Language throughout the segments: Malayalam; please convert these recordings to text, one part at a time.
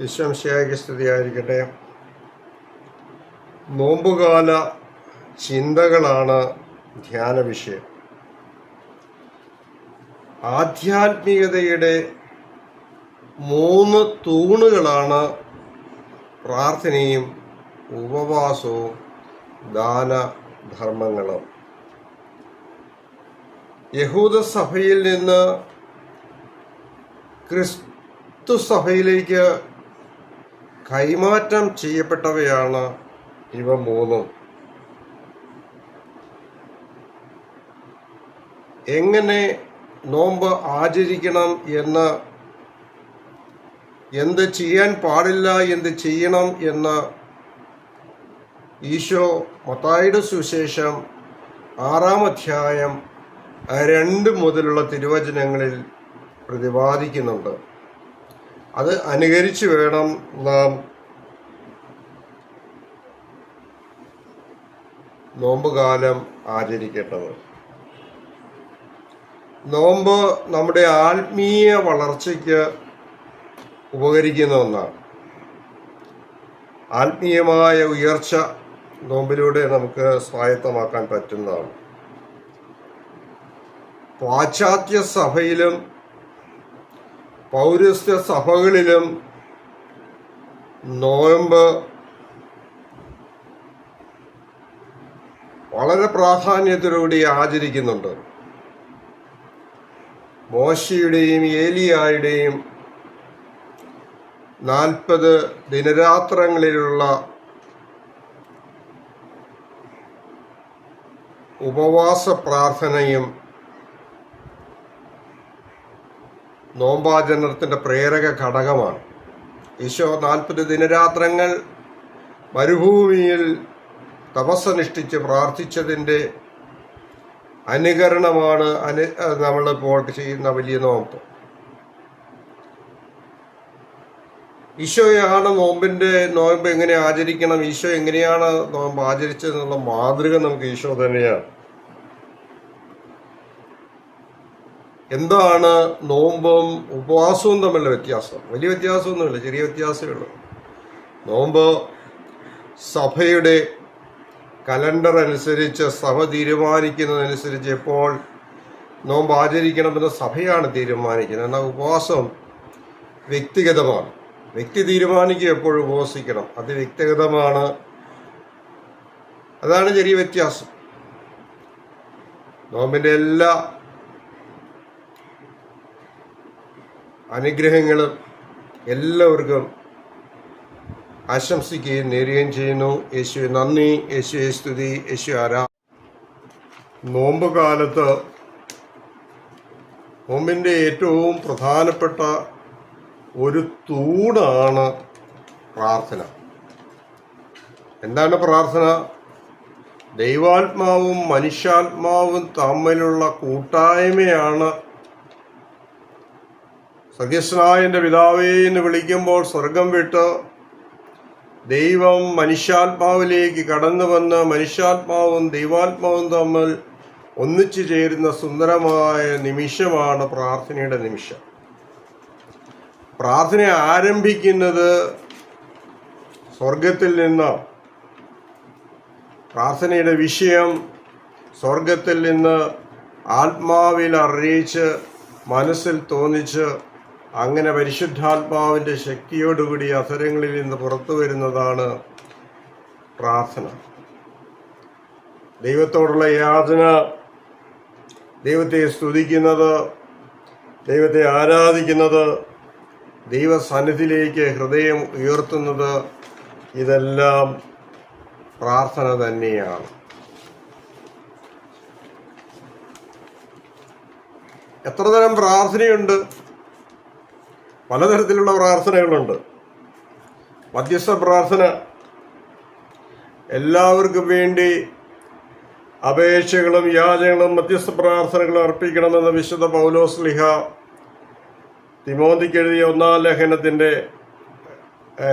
വിശ്വംശയായി സ്തുതിയായിരിക്കട്ടെ. നോമ്പുകാല ചിന്തകളാണ് ധ്യാന വിഷയം ആധ്യാത്മികതയുടെ മൂന്ന് തൂണുകളാണ് പ്രാർത്ഥനയും ഉപവാസവും ദാനധർമ്മങ്ങളും. യഹൂദ സഭയിൽ നിന്ന് ക്രിസ്തു സഭയിലേക്ക് കൈമാറ്റം ചെയ്യപ്പെട്ടവയാണ് ഇവ മൂന്നും. എങ്ങനെ നോമ്പ് ആചരിക്കണം എന്ന് എന്ത് ചെയ്യാൻ പാടില്ല എന്ത് ചെയ്യണം എന്ന് ഈശോ മത്തായിയുടെ സുശേഷം ആറാം അധ്യായം രണ്ട് മുതലുള്ള തിരുവചനങ്ങളിൽ പ്രതിപാദിക്കുന്നുണ്ട്. അത് അനുകരിച്ച് വേണം നാം നോമ്പുകാലം ആചരിക്കേണ്ടത്. നോമ്പ് നമ്മുടെ ആത്മീയ വളർച്ചയ്ക്ക് ഉപകരിക്കുന്ന ഒന്നാണ്. ആത്മീയമായ ഉയർച്ച നോമ്പിലൂടെ നമുക്ക് സ്വായത്തമാക്കാൻ പറ്റുന്നതാണ്. പാശ്ചാത്യ സഭയിലും പൗരസ്ത്യ സഭകളിലും നോയമ്പ് വളരെ പ്രാധാന്യത്തോടുകൂടി ആചരിക്കുന്നുണ്ട്. മോശയുടെയും ഏലിയായുടെയും നാൽപ്പത് ദിനരാത്രങ്ങളിലുള്ള ഉപവാസ പ്രാർത്ഥനയും നോമ്പാചരണത്തിന്റെ പ്രേരക ഘടകമാണ്. ഈശോ നാൽപ്പത് ദിനരാത്രങ്ങൾ മരുഭൂമിയിൽ തപസ്സനുഷ്ഠിച്ച് പ്രാർത്ഥിച്ചതിന്റെ അനുകരണമാണ് അനു നമ്മളിപ്പോൾ ചെയ്യുന്ന വലിയ നോമ്പ്. ഈശോയാണ് നോമ്പിന്റെ നോമ്പ് എങ്ങനെ ആചരിക്കണം? ഈശോ എങ്ങനെയാണ് നോമ്പ് ആചരിച്ചതെന്നുള്ള മാതൃക നമുക്ക് ഈശോ തന്നെയാണ്. എന്താണ് നോമ്പും ഉപവാസവും തമ്മിലുള്ള വ്യത്യാസം? വലിയ വ്യത്യാസമൊന്നുമില്ല ചെറിയ വ്യത്യാസമേ ഉള്ളൂ. നോമ്പ് സഭയുടെ കലണ്ടർ അനുസരിച്ച് സഭ തീരുമാനിക്കുന്നതനുസരിച്ച് എപ്പോൾ നോമ്പ് ആചരിക്കണമെന്ന് സഭയാണ് തീരുമാനിക്കുന്നത്. എന്നാൽ ഉപവാസം വ്യക്തിഗതമാണ്. വ്യക്തി തീരുമാനിക്കുക എപ്പോഴും ഉപവസിക്കണം. അത് വ്യക്തിഗതമാണ്. അതാണ് ചെറിയ വ്യത്യാസം. നോമ്പിന്റെ എല്ലാ അനുഗ്രഹങ്ങളും എല്ലാവർക്കും ആശംസിക്കുകയും നേരുകയും ചെയ്യുന്നു. യേശു നന്ദി. യേശു സ്തുതി. യേശു ആരാ നോമ്പ് കാലത്ത് നോമ്പിന്റെ ഏറ്റവും പ്രധാനപ്പെട്ട ഒരു തൂണാണ് പ്രാർത്ഥന. എന്താണ് പ്രാർത്ഥന? ദൈവാത്മാവും മനുഷ്യാത്മാവും തമ്മിലുള്ള കൂട്ടായ്മയാണ് സ്വർഗസ്നായ എന്റെ പിതാവേ എന്ന് വിളിക്കുമ്പോൾ സ്വർഗം വിട്ട് ദൈവം മനുഷ്യാത്മാവിലേക്ക് കടന്നു വന്ന് മനുഷ്യാത്മാവും ദൈവാത്മാവും തമ്മിൽ ഒന്നിച്ചു ചേരുന്ന സുന്ദരമായ നിമിഷമാണ് പ്രാർത്ഥനയുടെ നിമിഷം. പ്രാർത്ഥന ആരംഭിക്കുന്നത് സ്വർഗത്തിൽ നിന്ന്. പ്രാർത്ഥനയുടെ വിഷയം സ്വർഗത്തിൽ നിന്ന് ആത്മാവിൽ അറിയിച്ച് മനസ്സിൽ തോന്നിച്ച് അങ്ങനെ പരിശുദ്ധാത്മാവിന്റെ ശക്തിയോടുകൂടി അസരങ്ങളിൽ നിന്ന് പുറത്തു വരുന്നതാണ് പ്രാർത്ഥന. ദൈവത്തോടുള്ള യാചന ദൈവത്തെ സ്തുതിക്കുന്നത് ദൈവത്തെ ആരാധിക്കുന്നത് ദൈവസന്നിധിയിലേക്ക് ഹൃദയം ഉയർത്തുന്നത് ഇതെല്ലാം പ്രാർത്ഥന തന്നെയാണ്. എത്ര തരം പ്രാർത്ഥനയുണ്ട്? പലതരത്തിലുള്ള പ്രാർത്ഥനകളുണ്ട്. മധ്യസ്ഥ പ്രാർത്ഥന. എല്ലാവർക്കും വേണ്ടി അപേക്ഷകളും യാചനകളും മധ്യസ്ഥ പ്രാർത്ഥനകളും അർപ്പിക്കണമെന്ന് വിശുദ്ധ പൗലോസ് ലിഹ തിമോന്തിക്ക് എഴുതിയ ഒന്നാം ലേഖനത്തിന്റെ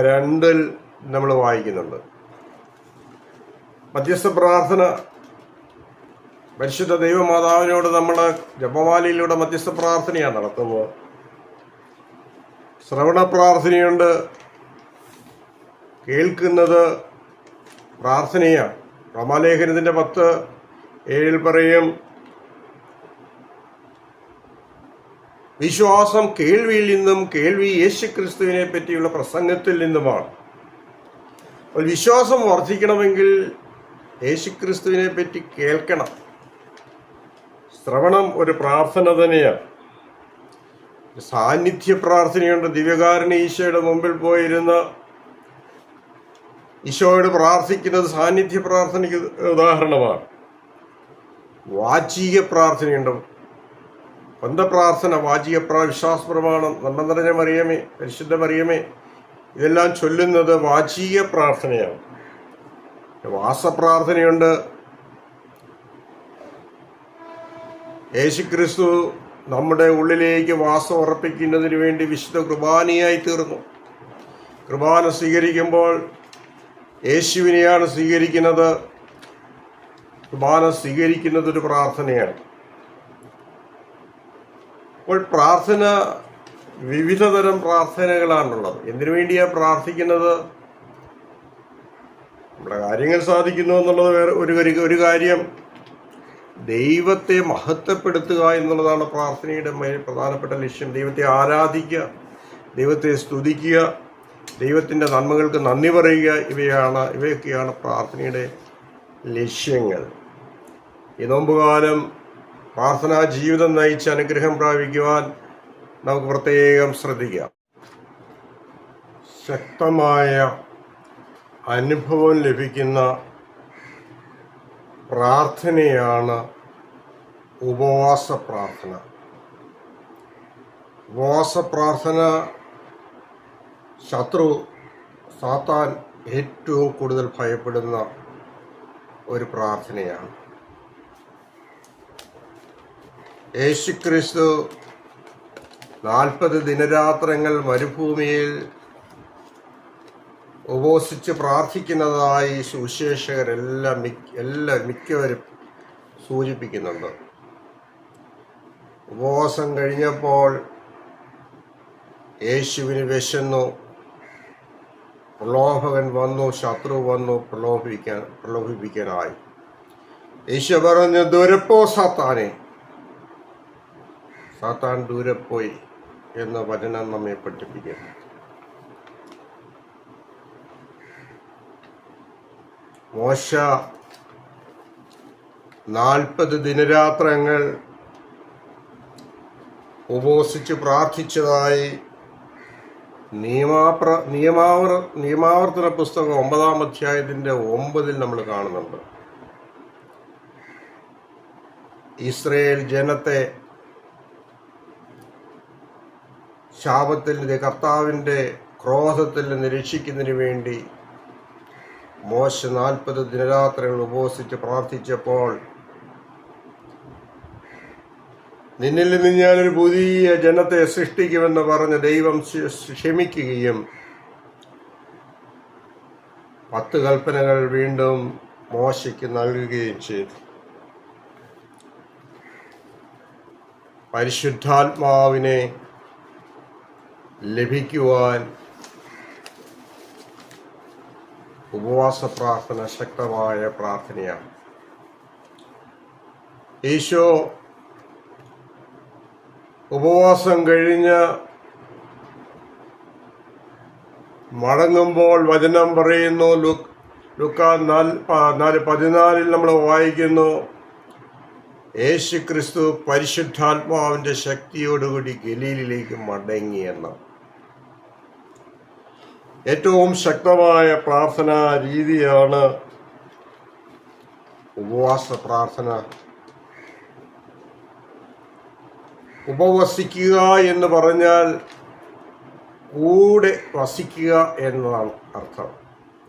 രണ്ടിൽ നമ്മൾ വായിക്കുന്നുണ്ട്. മധ്യസ്ഥ പ്രാർത്ഥന. പരിശുദ്ധ ദൈവമാതാവിനോട് നമ്മൾ ജപമാലയിലൂടെ മധ്യസ്ഥ പ്രാർത്ഥനയാണ് നടത്തുന്നത്. ശ്രവണ പ്രാർത്ഥനയുണ്ട്. കേൾക്കുന്നത് പ്രാർത്ഥനയാണ്. റമാലേഖനത്തിന്റെ പത്ത് ഏഴിൽ പറയും വിശ്വാസം കേൾവിയിൽ നിന്നും കേൾവി യേശു ക്രിസ്തുവിനെ പറ്റിയുള്ള പ്രസംഗത്തിൽ നിന്നുമാണ്. അപ്പോൾ വിശ്വാസം വർദ്ധിക്കണമെങ്കിൽ യേശു ക്രിസ്തുവിനെ പറ്റി കേൾക്കണം. ശ്രവണം ഒരു പ്രാർത്ഥന തന്നെയാണ്. സാന്നിധ്യ പ്രാർത്ഥനയുണ്ട്. ദിവ്യകാരന് ഈശോയുടെ മുമ്പിൽ പോയിരുന്ന് ഈശോയോട് പ്രാർത്ഥിക്കുന്നത് സാന്നിധ്യ പ്രാർത്ഥനയ്ക്ക് ഉദാഹരണമാണ്. വാചിക പ്രാർത്ഥനയുണ്ട്. ബന്ധപ്രാർത്ഥന വാചിക പ്രാ വിശ്വാസ പ്രമാണം നന്മ നിറഞ്ഞ മറിയമേ പരിശുദ്ധ മറിയമേ ഇതെല്ലാം ചൊല്ലുന്നത് വാചിക പ്രാർത്ഥനയാണ്. വാസപ്രാർത്ഥനയുണ്ട്. യേശുക്രിസ്തു നമ്മുടെ ഉള്ളിലേക്ക് വാസം ഉറപ്പിക്കുന്നതിന് വേണ്ടി വിശുദ്ധ കുർബാനയായി തീർന്നു. കുർബാന സ്വീകരിക്കുമ്പോൾ യേശുവിനെയാണ് സ്വീകരിക്കുന്നത്. കുർബാന സ്വീകരിക്കുന്നത് ഒരു പ്രാർത്ഥനയാണ്. അപ്പോൾ പ്രാർത്ഥന വിവിധ തരം പ്രാർത്ഥനകളാണുള്ളത്. എന്തിനു വേണ്ടിയാണ് പ്രാർത്ഥിക്കുന്നത്? നമ്മുടെ കാര്യങ്ങൾ സാധിക്കുന്നു എന്നുള്ളത് വേറെ ഒരു ഒരു കാര്യം. ദൈവത്തെ മഹത്വപ്പെടുത്തുക എന്നുള്ളതാണ് പ്രാർത്ഥനയുടെ പ്രധാനപ്പെട്ട ലക്ഷ്യം. ദൈവത്തെ ആരാധിക്കുക ദൈവത്തെ സ്തുതിക്കുക ദൈവത്തിന്റെ നന്മകൾക്ക് നന്ദി പറയുക ഇവയാണ് ഇവയൊക്കെയാണ് പ്രാർത്ഥനയുടെ ലക്ഷ്യങ്ങൾ. ഈ നോമ്പുകാലം പ്രാർത്ഥനാ ജീവിതം നയിച്ച് അനുഗ്രഹം പ്രാപിക്കുവാൻ നമുക്ക് പ്രത്യേകം ശ്രദ്ധിക്കാം. ശക്തമായ അനുഭവം ലഭിക്കുന്ന പ്രാർത്ഥനയാണ് ഉപവാസ പ്രാർത്ഥന ഉപവാസ പ്രാർത്ഥന ശത്രു സാത്താൻ ഏറ്റവും കൂടുതൽ ഭയപ്പെടുന്ന ഒരു പ്രാർത്ഥനയാണ്. യേശുക്രിസ്തു നാൽപ്പത് ദിനരാത്രങ്ങൾ മരുഭൂമിയിൽ ഉപവസിച്ച് പ്രാർത്ഥിക്കുന്നതായി സുവിശേഷകരെല്ലാം മിക്ക എല്ലാ മിക്കവരും സൂചിപ്പിക്കുന്നുണ്ട്. ഉപവാസം കഴിഞ്ഞപ്പോൾ യേശുവിന് വിശന്നു. പ്രലോഭകൻ വന്നു ശത്രു വന്നു പ്രലോഭിക്കാൻ പ്രലോഭിപ്പിക്കാനായി. യേശു പറഞ്ഞു ദൂരപ്പോ സാത്താനെ. സാത്താൻ ദൂരെ എന്ന വചനം നമ്മെ പഠിപ്പിക്കുന്നു. മോശ നാൽപ്പത് ദിനരാത്രങ്ങൾ ഉപവസിച്ച് പ്രാർത്ഥിച്ചതായി നിയമാപ്ര നിയമാവർ നിയമാവർത്തന പുസ്തകം ഒമ്പതാം അധ്യായത്തിന്റെ ഒമ്പതിൽ നമ്മൾ കാണുന്നുണ്ട്. ഇസ്രയേൽ ജനത്തെ ശാപത്തിൽ നിന്ന് കർത്താവിന്റെ ക്രോധത്തിൽ നിന്ന് രക്ഷിക്കുന്നതിന് വേണ്ടി മോശ നാൽപ്പത് ദിനരാത്രങ്ങൾ ഉപവസിച്ച് പ്രാർത്ഥിച്ചപ്പോൾ നിന്നിൽ നിന്ന് ഞാനൊരു പുതിയ ജനത്തെ സൃഷ്ടിക്കുമെന്ന് പറഞ്ഞ് ദൈവം ക്ഷമിക്കുകയും പത്ത് കൽപ്പനകൾ വീണ്ടും മോശയ്ക്ക് നൽകുകയും ചെയ്തു. പരിശുദ്ധാത്മാവിനെ ലഭിക്കുവാൻ ഉപവാസ പ്രാർത്ഥന ശക്തമായ പ്രാർത്ഥനയാണ്. ഈശോ ഉപവാസം കഴിഞ്ഞ് മടങ്ങുമ്പോൾ വചനം പറയുന്നു. ലുക്ക് നാല് പതിനാലിൽ നമ്മൾ വായിക്കുന്നു. യേശു ക്രിസ്തു പരിശുദ്ധാത്മാവിന്റെ ശക്തിയോടുകൂടി ഗലീലിലേക്ക് മടങ്ങിയെന്ന്. ഏറ്റവും ശക്തമായ പ്രാർത്ഥനാ രീതിയാണ് ഉപവാസ പ്രാർത്ഥന. ഉപവസിക്കുക എന്ന് പറഞ്ഞാൽ കൂടെ വസിക്കുക എന്നതാണ് അർത്ഥം.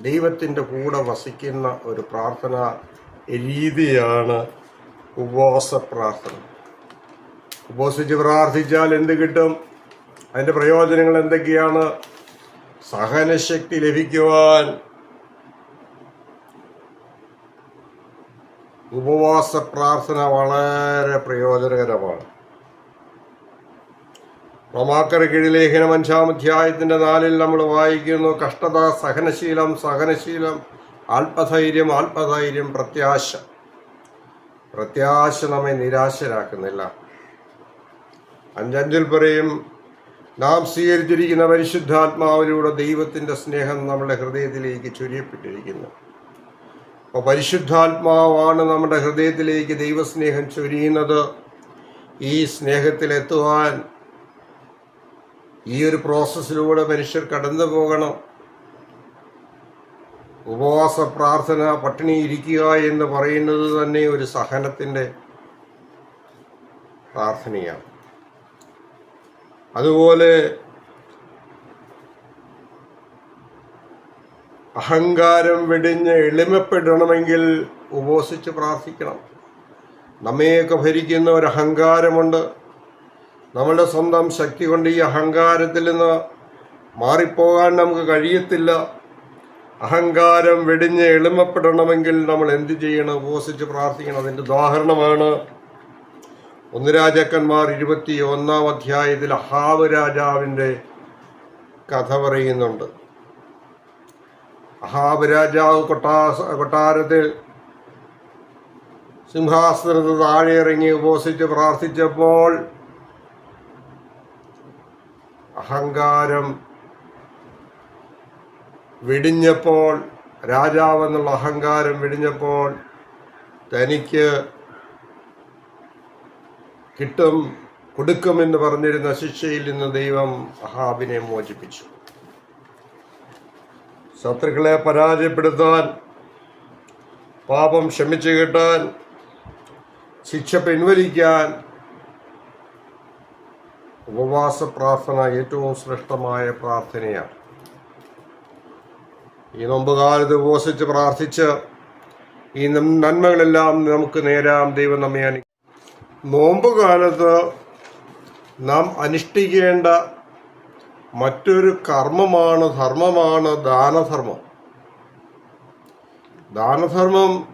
ദൈവത്തിന്റെ കൂടെ വസിക്കുന്ന ഒരു പ്രാർത്ഥന രീതിയാണ് ഉപവാസ പ്രാർത്ഥന. ഉപവസിച്ച് പ്രാർത്ഥിച്ചാൽ എന്ത് കിട്ടും? അതിന്റെ പ്രയോജനങ്ങൾ എന്തൊക്കെയാണ്? സഹനശക്തി ലഭിക്കുവാൻ. ഉപവാസ പ്രാർത്ഥന വളരെ പ്രയോജനകരമാണ്. റോമാക്കരക്കിഴി കീഴിലേഖനം അഞ്ചാം അധ്യായത്തിന്റെ നാലിൽ നമ്മൾ വായിക്കുന്നു കഷ്ടത സഹനശീലം സഹനശീലം ആത്മധൈര്യം ആത്മധൈര്യം പ്രത്യാശ. പ്രത്യാശ നമ്മെ നിരാശരാക്കുന്നില്ല. അഞ്ചഞ്ചിൽ പറയും നാം സ്വീകരിച്ചിരിക്കുന്ന പരിശുദ്ധാത്മാവിലൂടെ ദൈവത്തിന്റെ സ്നേഹം നമ്മുടെ ഹൃദയത്തിലേക്ക് ചൊരിയപ്പെട്ടിരിക്കുന്നു. അപ്പോൾ പരിശുദ്ധാത്മാവാണ് നമ്മുടെ ഹൃദയത്തിലേക്ക് ദൈവസ്നേഹം ചൊരിയുന്നത്. ഈ സ്നേഹത്തിലെത്തുവാൻ ഈ ഒരു പ്രോസസ്സിലൂടെ മനുഷ്യർ കടന്നു പോകണം. ഉപവാസ പ്രാർത്ഥന പട്ടിണി ഇരിക്കുക എന്ന് പറയുന്നത് തന്നെ ഒരു സഹനത്തിന്റെ പ്രാർത്ഥനയാണ്. അതുപോലെ അഹങ്കാരം വെടിഞ്ഞ് എളിമപ്പെടണമെങ്കിൽ ഉപവസിച്ച് പ്രാർത്ഥിക്കണം. നമ്മയൊക്കെ ഭരിക്കുന്ന ഒരു അഹങ്കാരമുണ്ട്. നമ്മളുടെ സ്വന്തം ശക്തി കൊണ്ട് ഈ അഹങ്കാരത്തിൽ നിന്ന് മാറിപ്പോകാൻ നമുക്ക് കഴിയത്തില്ല. അഹങ്കാരം വെടിഞ്ഞ് എളിമപ്പെടണമെങ്കിൽ നമ്മൾ എന്ത് ചെയ്യണം? ഉപസിച്ച് പ്രാർത്ഥിക്കണം. അതിന്റെ ഉദാഹരണമാണ് ഒന്ന് രാജാക്കന്മാർ ഇരുപത്തി ഒന്നാം അധ്യായത്തിൽ അഹാവ് രാജാവിന്റെ കഥ പറയുന്നുണ്ട്. അഹാബ് രാജാവ് കൊട്ടാസ കൊട്ടാരത്തിൽ സിംഹാസനത്ത് താഴെ ഇറങ്ങി ഉപസിച്ച് പ്രാർത്ഥിച്ചപ്പോൾ അഹങ്കാരം വെടിഞ്ഞപ്പോൾ രാജാവെന്നുള്ള അഹങ്കാരം വെടിഞ്ഞപ്പോൾ തനിക്ക് കിട്ടും കൊടുക്കുമെന്ന് പറഞ്ഞിരുന്ന ശിക്ഷയിൽ നിന്ന് ദൈവം അഹാബിനെ മോചിപ്പിച്ചു. ശത്രുക്കളെ പരാജയപ്പെടുത്താൻ പാപം ക്ഷമിച്ചു കിട്ടാൻ ശിക്ഷ പിൻവലിക്കാൻ ഉപവാസ പ്രാർത്ഥന ഏറ്റവും ശ്രേഷ്ഠമായ പ്രാർത്ഥനയാണ്. ഈ നോമ്പുകാലത്ത് ഉപവസിച്ച് പ്രാർത്ഥിച്ച് ഈ നന്മകളെല്ലാം നമുക്ക് നേരാം. ദൈവം നമ്മെ അനു നോമ്പുകാലത്ത് നാം അനുഷ്ഠിക്കേണ്ട മറ്റൊരു കർമ്മമാണ് ധർമ്മമാണ് ദാനധർമ്മം. ദാനധർമ്മം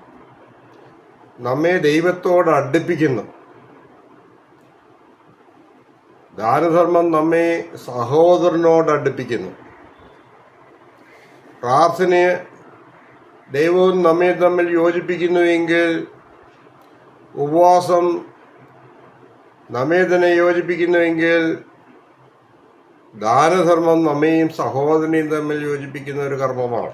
നമ്മെ ദൈവത്തോട് അടുപ്പിക്കുന്നു. ദാനധർമ്മം നമ്മെ സഹോദരനോട് അടുപ്പിക്കുന്നു. പ്രാർത്ഥനയെ ദൈവവും നമ്മെ തമ്മിൽ യോജിപ്പിക്കുന്നുവെങ്കിൽ ഉപവാസം നമ്മെ തന്നെ യോജിപ്പിക്കുന്നുവെങ്കിൽ ദാനധർമ്മം നമ്മയും സഹോദരനെയും തമ്മിൽ യോജിപ്പിക്കുന്ന ഒരു കർമ്മമാണ്.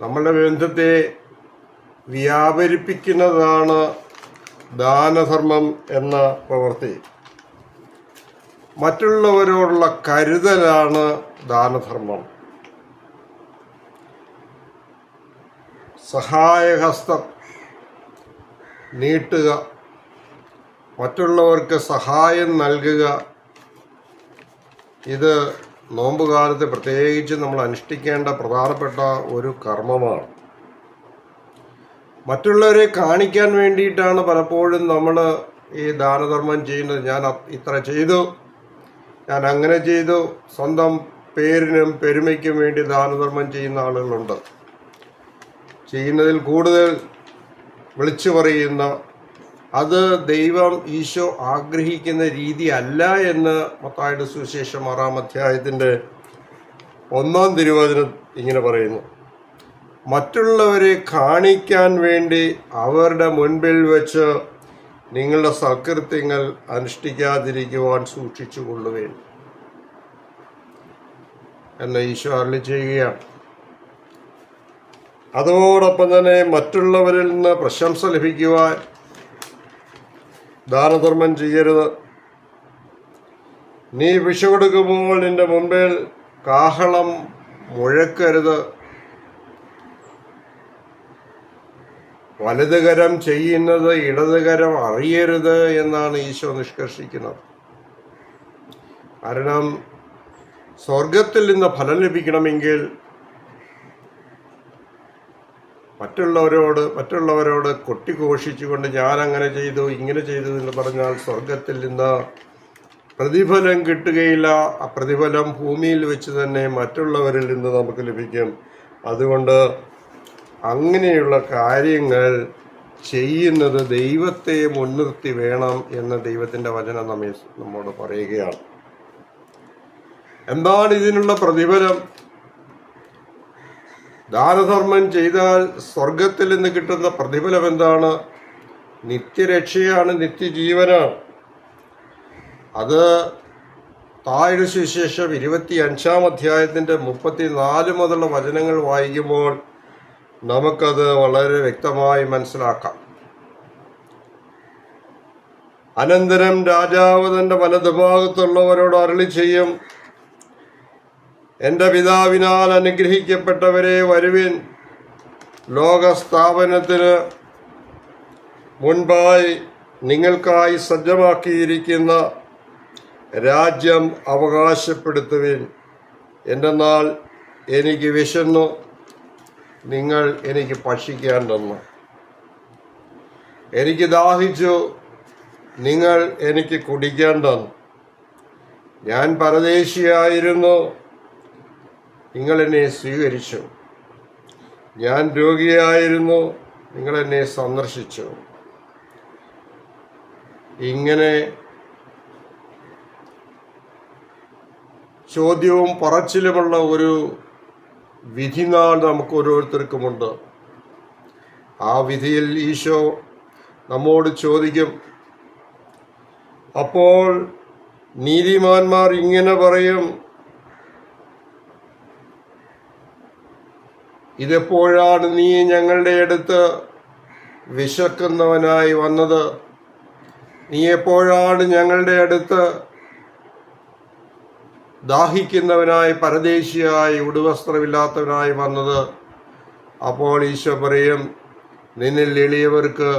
നമ്മളുടെ ബന്ധത്തെ വ്യാപരിപ്പിക്കുന്നതാണ് ദാനധർമ്മം എന്ന പ്രവൃത്തി. മറ്റുള്ളവരോടുള്ള കരുതലാണ് ദാനധർമ്മം. സഹായഹസ്തം നീട്ടുക മറ്റുള്ളവർക്ക് സഹായം നൽകുക ഇത് നോമ്പുകാലത്ത് പ്രത്യേകിച്ച് നമ്മൾ അനുഷ്ഠിക്കേണ്ട പ്രധാനപ്പെട്ട ഒരു കർമ്മമാണ്. മറ്റുള്ളവരെ കാണിക്കാൻ വേണ്ടിയിട്ടാണ് പലപ്പോഴും നമ്മൾ ഈ ദാനധർമ്മം ചെയ്യുന്നത്. ഞാൻ ഇത്ര ചെയ്തു. ഞാൻ അങ്ങനെ ചെയ്തു. സ്വന്തം പേരിനും പെരുമയ്ക്കും വേണ്ടി ദാനധർമ്മം ചെയ്യുന്ന ആളുകളുണ്ട്. ചെയ്യുന്നതിൽ കൂടുതൽ വിളിച്ചു പറയുന്ന അത് ദൈവം ഈശോ ആഗ്രഹിക്കുന്ന രീതി അല്ല എന്ന് മത്തായുടെ സുവിശേഷം ആറാം അധ്യായത്തിന്റെ ഒന്നാം തിരുവചനം ഇങ്ങനെ പറയുന്നു. മറ്റുള്ളവരെ കാണിക്കാൻ വേണ്ടി അവരുടെ മുൻപിൽ വെച്ച് നിങ്ങളുടെ സൽകൃത്യങ്ങൾ അനുഷ്ഠിക്കാതിരിക്കുവാൻ സൂക്ഷിച്ചു കൊള്ളുവേൻ. എന്ന ഈശോ അരളി ചെയ്യുകയാണ്. അതോടൊപ്പം തന്നെ മറ്റുള്ളവരിൽ നിന്ന് പ്രശംസ ലഭിക്കുവാൻ ദാനധർമ്മം ചെയ്യരുത്. നീ വിഷ കൊടുക്കുമ്പോൾ നിന്റെ മുമ്പിൽ കാഹളം മുഴക്കരുത്. വലതുകരം ചെയ്യുന്നത് ഇടതുകരം അറിയരുത് എന്നാണ് ഈശോ നിഷ്കർഷിക്കുന്നത്. കാരണം സ്വർഗത്തിൽ നിന്ന് ഫലം ലഭിക്കണമെങ്കിൽ മറ്റുള്ളവരോട് മറ്റുള്ളവരോട് കൊട്ടിഘോഷിച്ചുകൊണ്ട് ഞാൻ അങ്ങനെ ചെയ്തു ഇങ്ങനെ ചെയ്തു എന്ന് പറഞ്ഞാൽ സ്വർഗത്തിൽ നിന്ന് പ്രതിഫലം കിട്ടുകയില്ല. ആ പ്രതിഫലം ഭൂമിയിൽ വെച്ച് തന്നെ മറ്റുള്ളവരിൽ നിന്ന് നമുക്ക് ലഭിക്കും. അതുകൊണ്ട് അങ്ങനെയുള്ള കാര്യങ്ങൾ ചെയ്യുന്നത് ദൈവത്തെ മുൻനിർത്തി വേണം എന്ന് ദൈവത്തിന്റെ വചനം നമ്മെ നമ്മോട് പറയുകയാണ്. എന്താണ് ഇതിനുള്ള പ്രതിഫലം? ദാനധർമ്മം ചെയ്താൽ സ്വർഗത്തിൽ നിന്ന് കിട്ടുന്ന പ്രതിഫലം എന്താണ്? നിത്യരക്ഷയാണ് നിത്യജീവനാണ്. അത് താഴ് സുവിശേഷം ഇരുപത്തി അഞ്ചാം അധ്യായത്തിന്റെ മുപ്പത്തിനാല് മുതലുള്ള വചനങ്ങൾ വായിക്കുമ്പോൾ നമുക്കത് വളരെ വ്യക്തമായി മനസ്സിലാക്കാം. അനന്തരം രാജാവ് തന്റെ വലതുഭാഗത്തുള്ളവരോട് അരളി ചെയ്യും. എന്റെ പിതാവിനാൽ അനുഗ്രഹിക്കപ്പെട്ടവരെ വരുവിൻ. ലോകസ്ഥാപനത്തിന് മുൻപായി നിങ്ങൾക്കായി സജ്ജമാക്കിയിരിക്കുന്ന രാജ്യം അവകാശപ്പെടുത്തുവിൻ. എന്തെന്നാൽ എനിക്ക് വിശന്നു. നിങ്ങൾ എനിക്ക് ഭക്ഷിക്കാൻ തന്നു. എനിക്ക് ദാഹിച്ചു. നിങ്ങൾ എനിക്ക് കുടിക്കാൻ തന്നു. ഞാൻ പരദേശിയായിരുന്നു. നിങ്ങൾ എന്നെ സ്വീകരിച്ചു. ഞാൻ രോഗിയായിരുന്നു. നിങ്ങൾ എന്നെ സന്ദർശിച്ചു. ഇങ്ങനെ ചോദ്യവും പറച്ചിലുമുള്ള ഒരു വിധിനാൾ നമുക്ക് ഓരോരുത്തർക്കുമുണ്ട് ആ വിധിയിൽ ഈശോ നമ്മോട് ചോദിക്കും അപ്പോൾ നീതിമാന്മാർ ഇങ്ങനെ പറയും ഇതെപ്പോഴാണ് നീ ഞങ്ങളുടെ അടുത്ത് വിശക്കുന്നവനായി വന്നത്? നീ എപ്പോഴാണ് ഞങ്ങളുടെ അടുത്ത് ദാഹിക്കുന്നവനായി പരദേശിയായി ഉടുവസ്ത്രമില്ലാത്തവനായി വന്നത് അപ്പോൾ ഈശോ പറയും നിന്നിൽ എളിയവർക്ക്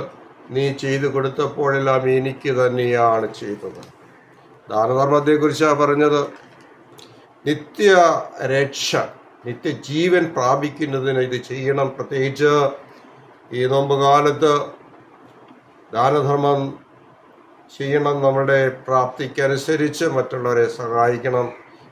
നീ ചെയ്തു കൊടുത്തപ്പോഴെല്ലാം എനിക്ക് തന്നെയാണ് ചെയ്തത്. ദാനധർമ്മത്തെക്കുറിച്ചാണ് പറഞ്ഞത്. നിത്യ രക്ഷ നിത്യജീവൻ പ്രാപിക്കുന്നതിന് ഇത് ചെയ്യണം. പ്രത്യേകിച്ച് ഈ നോമ്പ് കാലത്ത് ദാനധർമ്മം ചെയ്യണം നമ്മുടെ പ്രാപ്തിക്കനുസരിച്ച് മറ്റുള്ളവരെ സഹായിക്കണം.